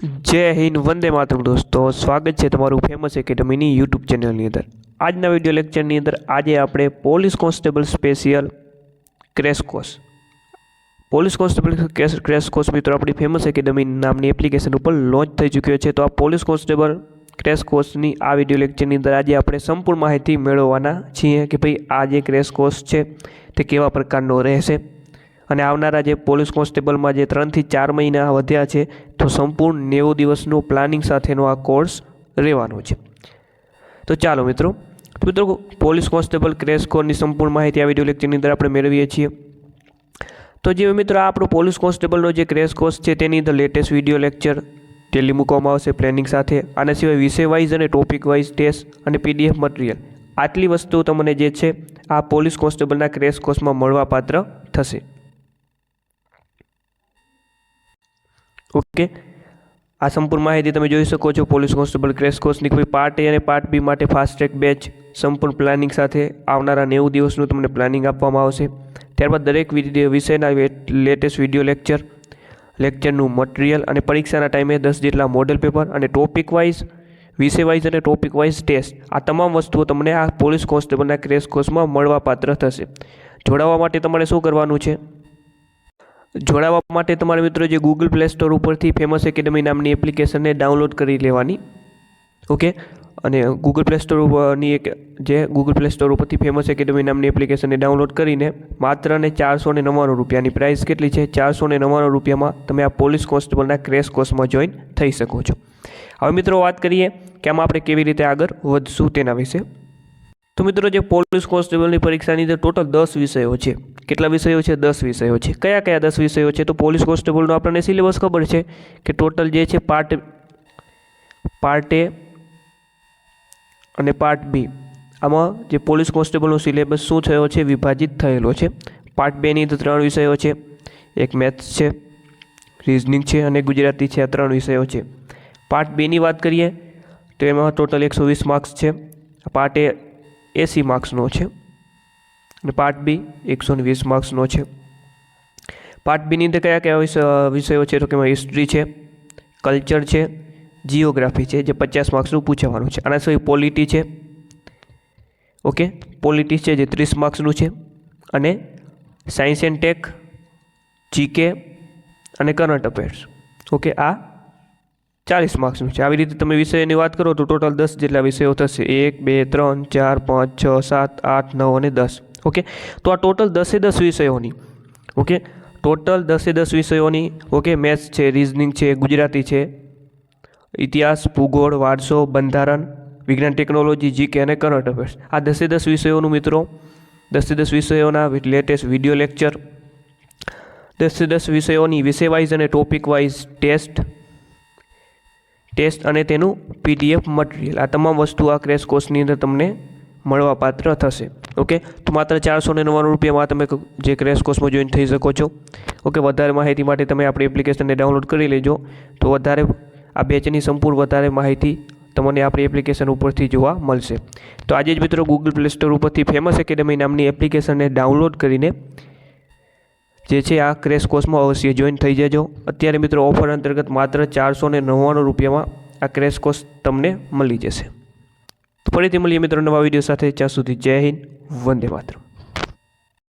જય હિન્દ, વંદે માતરમ દોસ્તો. સ્વાગત છે તમારું ફેમસ એકેડમીની યુટ્યુબ ચેનલની અંદર. આજના વીડિયો લેક્ચરની અંદર આજે આપણે police constable special crash course police constable crash course મિત્રો, આપણી ફેમસ એકેડમી નામની એપ્લિકેશન ઉપર લોન્ચ થઈ ચૂક્યો છે. તો આ પોલીસ કોન્સ્ટેબલ ક્રેશ કોર્સની આ વીડિયો લેક્ચરની અંદર આજે આપણે સંપૂર્ણ માહિતી મેળવવાના છીએ કે ભાઈ આ જે ક્રેશ કોર્સ છે તે કેવા પ્રકારનો રહેશે. અને આવનારા જે પોલીસ કોન્સ્ટેબલમાં જે ત્રણથી ચાર મહિના વધ્યા છે, તો સંપૂર્ણ નેવું દિવસનું પ્લાનિંગ સાથેનો આ કોર્સ રહેવાનો છે. તો ચાલો મિત્રો મિત્રો પોલીસ કોન્સ્ટેબલ ક્રેશ કોર્સની સંપૂર્ણ માહિતી આ વીડિયો લેક્ચરની અંદર આપણે મેળવીએ છીએ. તો જે મિત્રો આપણો પોલીસ કોન્સ્ટેબલનો જે ક્રેશ કોર્સ છે, તેની અંદર લેટેસ્ટ વીડિયો લેક્ચર ટેલી મૂકવામાં આવશે પ્લેનિંગ સાથે. આના સિવાય વિષય વાઇઝ અને ટોપિક વાઇઝ ટેસ્ટ અને પીડીએફ મટીરિયલ. આટલી વસ્તુઓ તમને જે છે, આ પોલીસ કોન્સ્ટેબલના ક્રેશ કોર્સમાં મળવાપાત્ર થશે. ઓકે? આ સંપૂર્ણ માહિતી તમે જોઈ શકો છો. પોલીસ કોન્સ્ટેબલ ક્રેશ કોર્સની કોઈ પાર્ટ એ અને પાર્ટ બી માટે ફાસ્ટ ટ્રેક બેચ સંપૂર્ણ પ્લાનિંગ સાથે આવનારા નેવું દિવસનું તમને પ્લાનિંગ આપવામાં આવશે. ત્યારબાદ દરેક વિષયના લેટેસ્ટ વીડિયો લેક્ચર લેક્ચરનું મટીરિયલ અને પરીક્ષાના ટાઈમે દસ જેટલા મોડેલ પેપર અને ટોપિક વાઇઝ વિષય વાઇઝ અને ટોપિક વાઇઝ ટેસ્ટ આ તમામ વસ્તુઓ તમને આ પોલીસ કોન્સ્ટેબલના ક્રેશ કોર્સમાં મળવાપાત્ર થશે. જોડાવા માટે તમારે શું કરવાનું છે? જોડાવા માટે તમારા મિત્રો જે ગૂગલ પ્લે સ્ટોર ઉપરથી ફેમસ એકેડમી નામની એપ્લિકેશનને ડાઉનલોડ કરી લેવાની. ઓકે અને ગૂગલ પ્લે સ્ટોર ઉપરની એક જે ગૂગલ પ્લે સ્ટોર ઉપરથી ફેમસ એકેડમી નામની એપ્લિકેશનને ડાઉનલોડ કરીને માત્ર ને ચારસો ને નવ્વાણું રૂપિયાની પ્રાઇસ કેટલી છે? ચારસો ને નવ્વાણું રૂપિયામાં તમે આ પોલીસ કોન્સ્ટેબલના ક્રેશ કોર્સમાં જોઈન થઈ શકો છો. હવે મિત્રો વાત કરીએ કે આમાં આપણે કેવી રીતે આગળ વધશું તેના વિશે. તો મિત્રો જે પોલીસ કોન્સ્ટેબલની પરીક્ષાની અંદર ટોટલ દસ વિષયો છે. કેટલા વિષયો છે? દસ વિષયો છે. કયા કયા દસ વિષયો છે? તો પોલીસ કોન્સ્ટેબલનો આપણને સિલેબસ ખબર છે કે ટોટલ જે છે પાર્ટ પાર્ટ એ અને પાર્ટ બી. આમાં જે પોલીસ કોન્સ્ટેબલનો સિલેબસ શું થયો છે? વિભાજિત થયેલો છે. પાર્ટ બેની અંદર ત્રણ વિષયો છે. એક મેથ્સ છે, રિઝનિંગ છે અને ગુજરાતી છે આ ત્રણ વિષયો છે. પાર્ટ બેની વાત કરીએ તો એમાં ટોટલ એકસો વીસ માર્ક્સ છે. પાર્ટ એ એંસી માર્ક્સનો છે અને પાર્ટ બી એકસો ને વીસ માર્ક્સનો છે. પાર્ટ બીની અંદર કયા કયા વિષયો છે? તો કે હિસ્ટ્રી છે કલ્ચર છે જિયોગ્રાફી છે, જે પચાસ માર્ક્સનું પૂછવાનું છે. આના સિવાય પોલિટી છે. ઓકે? પોલિટી છે જે ત્રીસ માર્ક્સનું છે. અને સાયન્સ એન્ડ ટેક જીકે અને કરંટ અફેર્સ ઓકે? આ ચાલીસ માર્ક્સનું છે. આવી રીતે તમે વિષયની વાત કરો તો ટોટલ દસ જેટલા વિષયો થશે. એક, બે, ત્રણ, ચાર, પાંચ, છ, સાત, આઠ, નવ અને દસ. ઓકે? તો આ ટોટલ દસે દસ વિષયોની. ઓકે? ટોટલ દસે દસ વિષયોની, ઓકે, મેથ્સ છે રિઝનિંગ છે, ગુજરાતી છે, ઇતિહાસ, ભૂગોળ, વારસો, બંધારણ, વિજ્ઞાન ટેકનોલોજી જીકે અને કરંટ અફેર્સ આ દસે દસ વિષયોનું મિત્રો. દસે દસ વિષયોના લેટેસ્ટ વીડિયો લેક્ચર દસે દસ વિષયોની વિષય વાઇઝ અને ટોપિક વાઇઝ ટેસ્ટ ટેસ્ટ અને તેનું પીડીએફ મટીરિયલ. આ તમામ વસ્તુ આ ક્રેશ કોર્સની અંદર તમને મળવાપાત્ર થશે. ઓકે? તો માત્ર ચારસો ને નવ્વાણું રૂપિયામાં તમે જે ક્રેશ કોર્સમાં જોઈન થઈ શકો છો. ઓકે? વધારે માહિતી માટે તમે આપણી એપ્લિકેશનને ડાઉનલોડ કરી લેજો. તો વધારે આ બેચની સંપૂર્ણ વધારે માહિતી તમને આપણી એપ્લિકેશન ઉપરથી જોવા મળશે. તો આજે જ મિત્રો ગૂગલ પ્લે સ્ટોર ઉપરથી ફેમસ એકેડમી નામની એપ્લિકેશનને ડાઉનલોડ કરીને જે છે આ ક્રેશ કોર્સમાં અવશ્ય જોઈન થઈ જજો. અત્યારે મિત્રો ઓફર અંતર્ગત માત્ર ચારસો ને નવ્વાણું રૂપિયામાં આ ક્રેશ કોર્સ તમને મળી જશે. ફરીથી મળીએ મિત્રો નવા વીડિયો સાથે. ત્યાં સુધી જય હિન્દ, વંદે માતરમ.